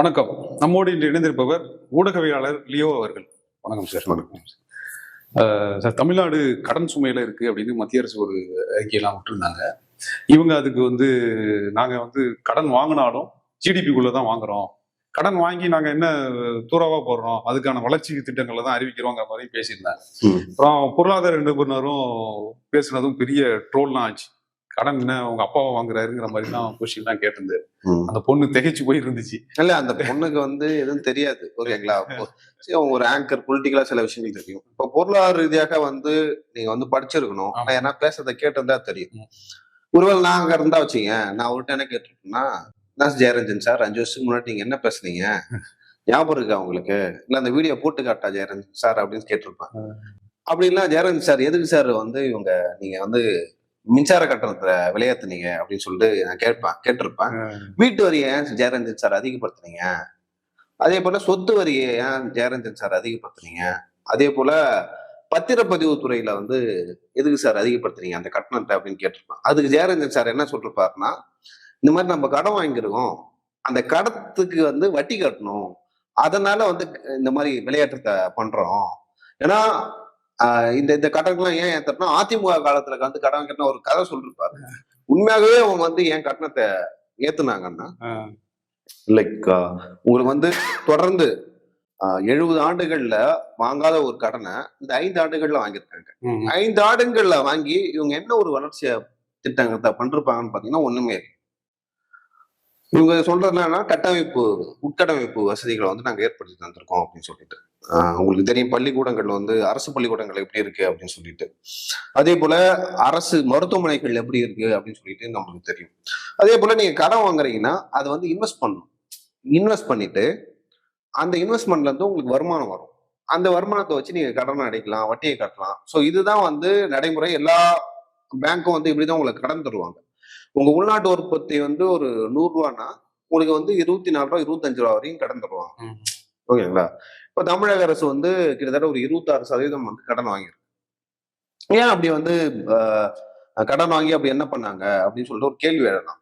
வணக்கம். நம்மோடு இன்று இணைந்திருப்பவர் ஊடகவியலாளர் லியோ அவர்கள். வணக்கம் சார். வணக்கம். சார். தமிழ்நாடு கடன் சுமையில இருக்கு அப்படின்னு மத்திய அரசு ஒரு அறிக்கையெல்லாம் விட்டுருந்தாங்க. இவங்க அதுக்கு வந்து நாங்க வந்து கடன் வாங்கினாலும் ஜிடிபிக்குள்ள தான் வாங்குறோம். கடன் வாங்கி நாங்க என்ன தூரவா போடுறோம்? அதுக்கான வளர்ச்சி திட்டங்களை தான் அறிவிக்கிறோங்கிற மாதிரி பேசியிருந்தாங்க. ம். அப்புறம் பொருளாதார நிபுணரும் பேசுனதும் பெரிய ட்ரோல்லாம் ஆச்சு. கடன் என்ன உங்க அப்பாவை வாங்குறாருங்கிற மாதிரி தான் கொஸ்டின் தான் கேட்டிருந்தாரு. அந்த பொண்ணு திகைச்சு போய் இருந்துச்சு இல்ல அந்த பொண்ணுக்கு வந்து எதுவும் தெரியாது. ஓகேங்களா? ஒரு ஆங்கர் பொலிட்டிக்கலா சில விஷயங்கள் தெரியும். இப்போ பொருளாதார ரீதியாக வந்து நீங்க வந்து படிச்சிருக்கணும். நான் ஏன்னா பேசுறதை கேட்டிருந்தா தெரியும். ஒருவேளை நான் அங்க இருந்தா வச்சீங்க நான் அவர்கிட்ட என்ன கேட்டிருப்பேன்னா நான் ஜெயரஞ்சன் சார் அஞ்சு வருஷத்துக்கு முன்னாடி நீங்க என்ன பேசுனீங்க? ஞாபகம் இருக்கா உங்களுக்கு? இல்ல அந்த வீடியோ போட்டு காட்டா ஜெயரஞ்சன் சார்? அப்படின்னு கேட்டிருப்பேன் அப்படின்னா ஜெயரஞ்சன் சார் எதுக்கு சார் வந்து இவங்க நீங்க வந்து மின்சார கட்டணத்தை விளையாத்துனீங்க அப்படின்னு சொல்லிட்டு நான் கேட்பேன் கேட்டிருப்பேன். வீட்டு வரியை ஏன் ஜெயரஞ்சன் சார் அதிகப்படுத்துனீங்க? அதே போல சொத்து வரியை ஏன் ஜெயரஞ்சன் சார் அதிகப்படுத்துனீங்க? அதே போல பத்திரப்பதிவு துறையில வந்து எதுக்கு சார் அதிகப்படுத்துனீங்க அந்த கட்டணத்தை அப்படின்னு கேட்டிருப்பேன். அதுக்கு ஜெயரஞ்சன் சார் என்ன சொல்லிருப்பாருன்னா இந்த மாதிரி நம்ம கடன் வாங்கியிருக்கோம் அந்த கடத்துக்கு வந்து வட்டி கட்டணும் அதனால வந்து இந்த மாதிரி விளையாட்டத்தை பண்றோம். ஏன்னா இந்த இந்த கடன்கள்லாம் ஏன் ஏத்தனா அதிமுக காலத்துல வந்து கடன் கட்டின ஒரு கதை சொல்லிருப்பாரு உண்மையாகவே அவங்க வந்து ஏன் கட்டணத்தை ஏத்துனாங்கன்னா லைக் உங்களுக்கு வந்து தொடர்ந்து எழுபது ஆண்டுகள்ல வாங்காத ஒரு கடனை இந்த ஐந்து ஆண்டுகள்ல வாங்கியிருக்காங்க. ஐந்து ஆண்டுகள்ல வாங்கி இவங்க என்ன ஒரு வளர்ச்சியை திட்டங்களை பண்ணிருப்பாங்கன்னு பாத்தீங்கன்னா ஒண்ணுமே இல்லை. இவங்க சொல்றது என்னன்னா கட்டமைப்பு உட்கட்டமைப்பு வசதிகளை வந்து நாங்கள் ஏற்படுத்தி தந்திருக்கோம் அப்படின்னு சொல்லிட்டு. உங்களுக்கு தெரியும் பள்ளிக்கூடங்கள் வந்து அரசு பள்ளிக்கூடங்கள் எப்படி இருக்கு அப்படின்னு சொல்லிட்டு. அதே போல அரசு மருத்துவமனைகள் எப்படி இருக்கு அப்படின்னு சொல்லிட்டு நம்மளுக்கு தெரியும். அதே போல நீங்க கடன் வாங்குறீங்கன்னா அதை வந்து இன்வெஸ்ட் பண்ணணும். இன்வெஸ்ட் பண்ணிட்டு அந்த இன்வெஸ்ட்மெண்ட்ல இருந்து உங்களுக்கு வருமானம் வரும். அந்த வருமானத்தை வச்சு நீங்க கடனை அடைக்கலாம் வட்டியை கட்டலாம். ஸோ இதுதான் வந்து நடைமுறை. எல்லா பேங்க்கும் வந்து இப்படிதான் உங்களுக்கு கடன் தருவாங்க. உங்க உள்நாட்டு உற்பத்தி வந்து ஒரு நூறு ரூபான்னா உங்களுக்கு வந்து இருபத்தி நாலு ரூபா இருபத்தஞ்சு ரூபா வரையும் கடன் தருவாங்க. ஓகேங்களா? இப்ப தமிழக அரசு வந்து கிட்டத்தட்ட ஒரு இருபத்தாறு சதவீதம் வந்து கடன் வாங்கியிருக்கு. ஏன் அப்படி வந்து ஆஹ், கடன் வாங்கி அப்படி என்ன பண்ணாங்க? அப்படின்னு சொல்லிட்டு ஒரு கேள்வி எழலாம்